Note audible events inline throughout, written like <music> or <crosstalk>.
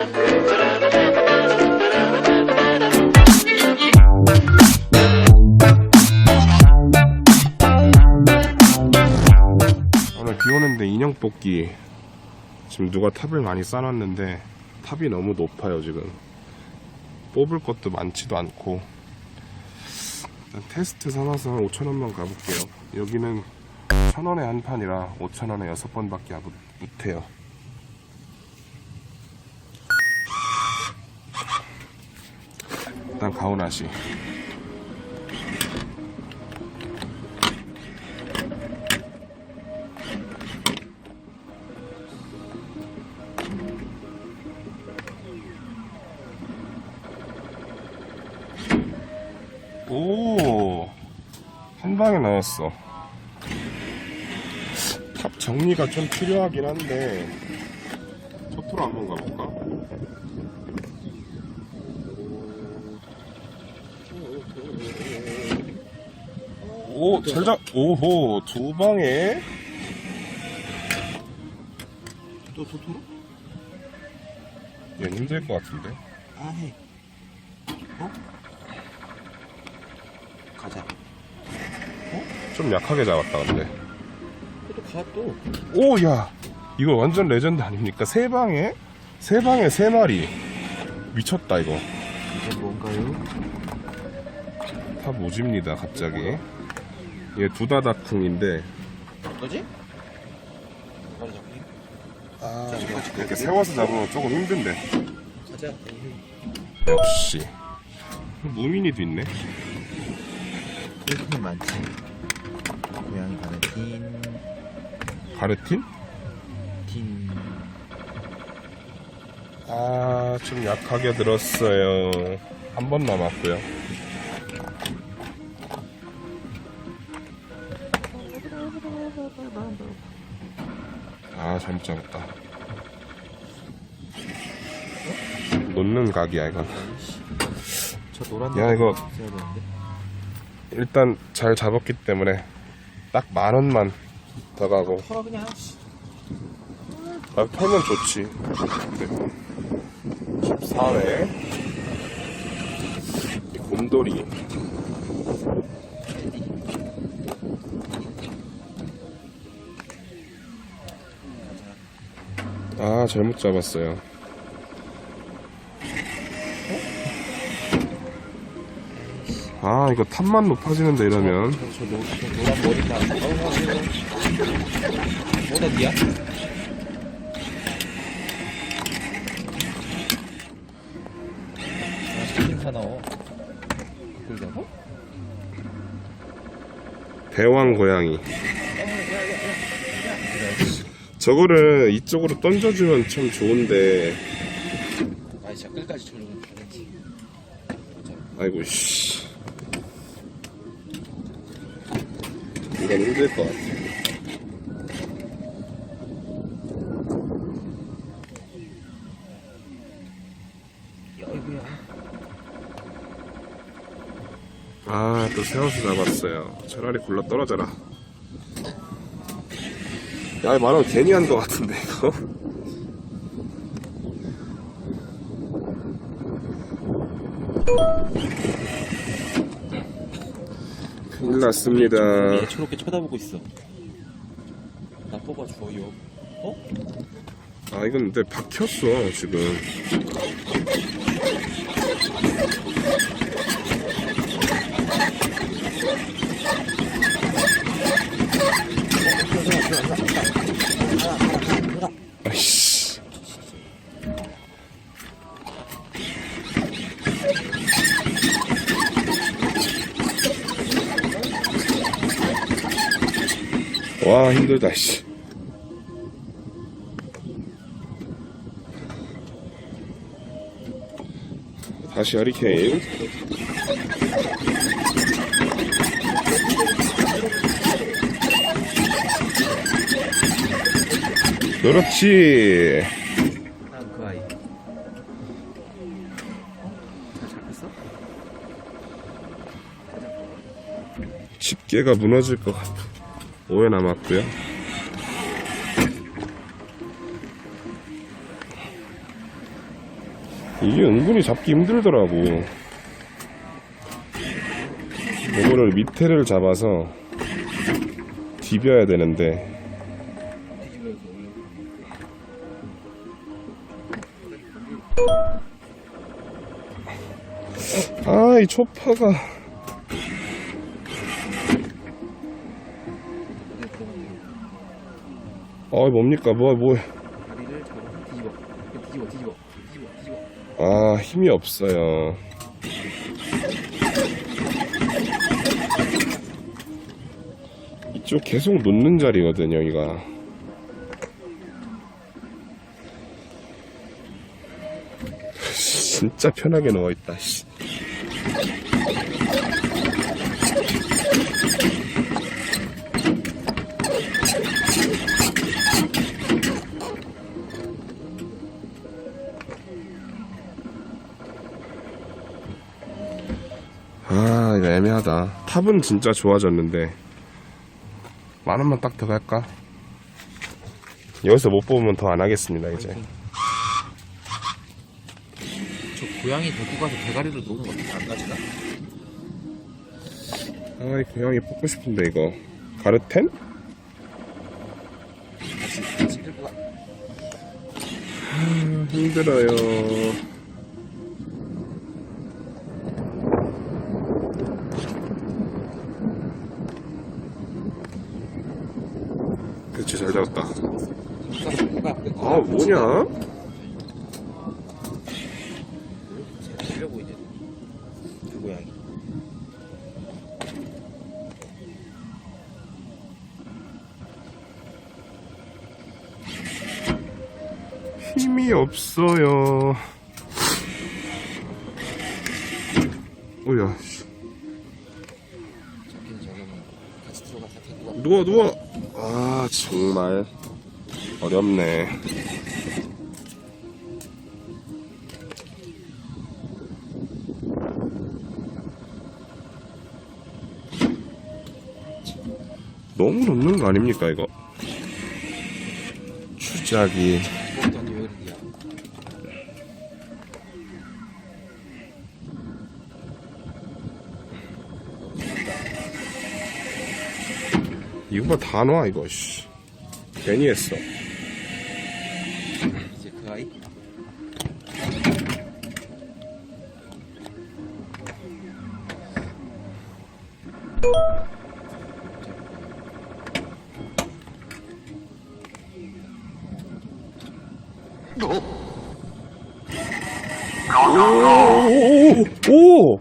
오늘 비 오는데 인형 뽑기. 지금 누가 탑을 많이 쌓았는데 탑이 너무 높아요 지금. 뽑을 것도 많지도 않고. 테스트 삼아서 5천원만 가볼게요. 여기는 천원에 한 판이라 5천원에 6번밖에 안 못해요 일단 가오나시 오, 한 방에 나왔어. 탑 정리가 좀 필요하긴 한데, 초토로 한번 가볼까? 오, 잘 잡, 오호, 두 방에? 또 토토로? 얘 힘들 것 같은데. 아, 해. 어? 가자. 좀 약하게 잡았다, 근데. 또 가, 또. 오, 야! 이거 완전 레전드 아닙니까? 세 방에? 세 방에 세 마리. 미쳤다, 이거. 이게 뭔가요? 탑 오집니다, 갑자기. 얘 두다다쿵인데, 뭐지? 머리 잡기? 아, 이렇게 세워서 잡으면 조금 힘든데. 가자. 역시. 무민이도 있네. 일품이 많지. 고양이 가는 틴, 가르틴? 틴. 아, 좀 약하게 들었어요. 한 번 남았고요. 아, 잘못 잡았다. 놓는 각이야, 이건. 저 노란 야, 이거-. 일단 잘 잡았기 때문에 딱 만 원만 더 가고. 털어 그냥. 아, 털면 좋지. 네. 14회. 곰돌이. 아, 잘못 잡았어요. 아, 이거 탑만 높아지는데 이러면. 대왕 고양이. 저거를 이쪽으로 던져주면 참 좋은데, 아, 진짜 끝까지 쳐주면 되겠지. 아이고, 씨. 이건 힘들 것 같아. 아이고야. 아, 또 세워서 잡았어요. 차라리 굴러 떨어져라. 야, 이 만원 괜히 한 것 같은데, 이거? 큰일 났습니다. 얘 저렇게 쳐다보고 있어. 나 뽑아줘요. 어? 아, 이건 근데 박혔어, 지금. 와, 힘들다, 씨. 다시 허리케인. 그렇지. 집게가 무너질 것 같아. 5회 남았고요. 이게 은근히 잡기 힘들더라고. 이거를 밑에를 잡아서 디벼야 되는데 아 이 초파가 아 뭡니까 뭐 뭐. 잡아서 뒤집어. 뒤집어, 뒤집어, 뒤집어, 뒤집어. 아 힘이 없어요 이쪽 계속 놓는 자리거든요 여기가 <laughs> 진짜 편하게 누워있다 씨. 아 이거 애매하다 탑은 진짜 좋아졌는데 만 원만 딱더 갈까? 여기서 못 뽑으면 더 안 하겠습니다 이제 저 고양이 데리고 가서 대가리를 놓는 거 어떻게 안 가지나? 아이 고양이 뽑고 싶은데 이거 가르텐? 다시, 다시 끌고 가. 아, 힘들어요 그치 잘 잡았다 가. 아 뭐냐? 힘이 없어요. 오야. 누워 누워. 아 정말 어렵네. 너무 넣는 거 아닙니까 이거? 주작이 이거 다놔 이거 씨. 괜히 했어. 이제 그 아이? 오! 오!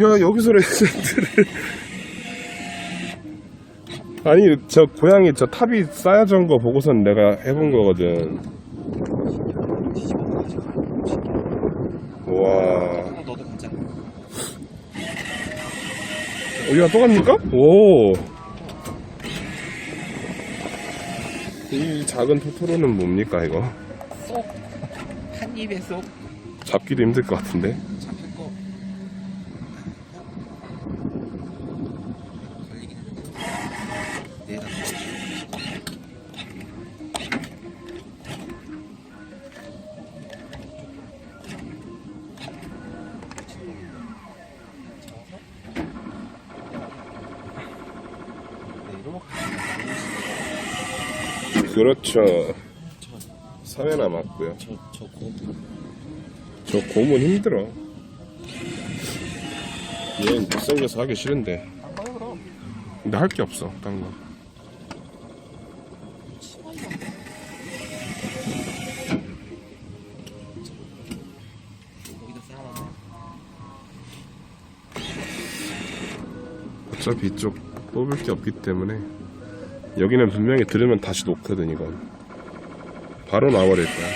야, 여기서 레전드를. 아니, 저 고양이 저 탑이 쌓여진 거 보고선 내가 해본 거거든. 와. 어, 너도 가자. 여기가 또 갑니까? 오. 이 작은 토토로는 뭡니까, 이거? 쏙! 한 입에 쏙! 잡기도 힘들 것 같은데. 그렇죠. 3회 남았고요. 저, 저 곰. 저 곰은 힘들어. 얘는 못생겨서 하기 싫은데. 근데 할 게 없어, 딴 거. 어차피 이쪽 뽑을 게 없기 때문에 여기는 분명히 들으면 다시 놓거든 이건. 바로 나와버릴 거야.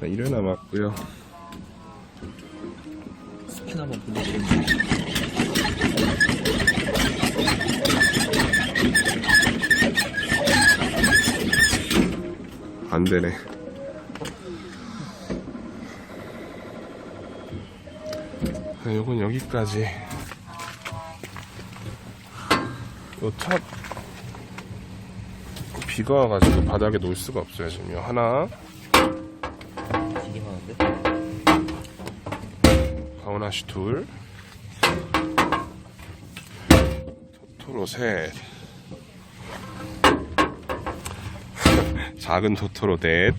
자, 1회 남았고요. 스핀 한번 보내드리면. 안 되네. 자, 요건 여기까지. 요차 비가 와가지고 바닥에 놓을 수가 없어요 지금 요. 하나. 되게 많은데? 가오나시 둘. 토토로 셋 <laughs> 작은 토토로 넷.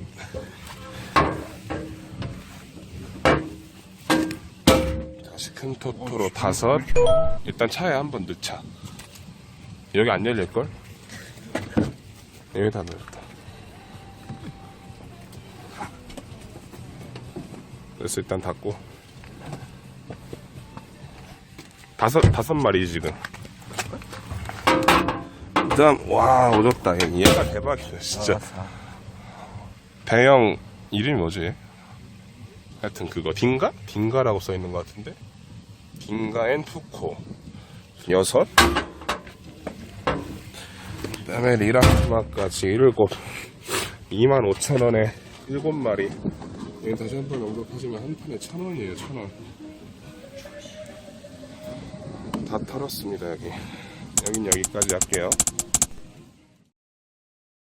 다시 큰 토토로 다섯. 일단 차에 한번 넣자. 여기 안 열릴걸? 여기다 넣었다. 그래서 일단 닫고. 다섯 다섯 마리 지금. 그다음 와 오졌다. 얘. 얘가 대박이다 진짜. 대형 이름이 뭐지? 하여튼 그거. 딩가? 딩가라고 써 있는 것 같은데? 딩가 앤 푸코. 여섯 그 다음에 리라크마까지 일곱 25,000원에 일곱 마리. 여기 다시 한 번 언급하지만 한 판에 천 원이에요 천 원. 다 털었습니다 여기. 여긴 여기까지 할게요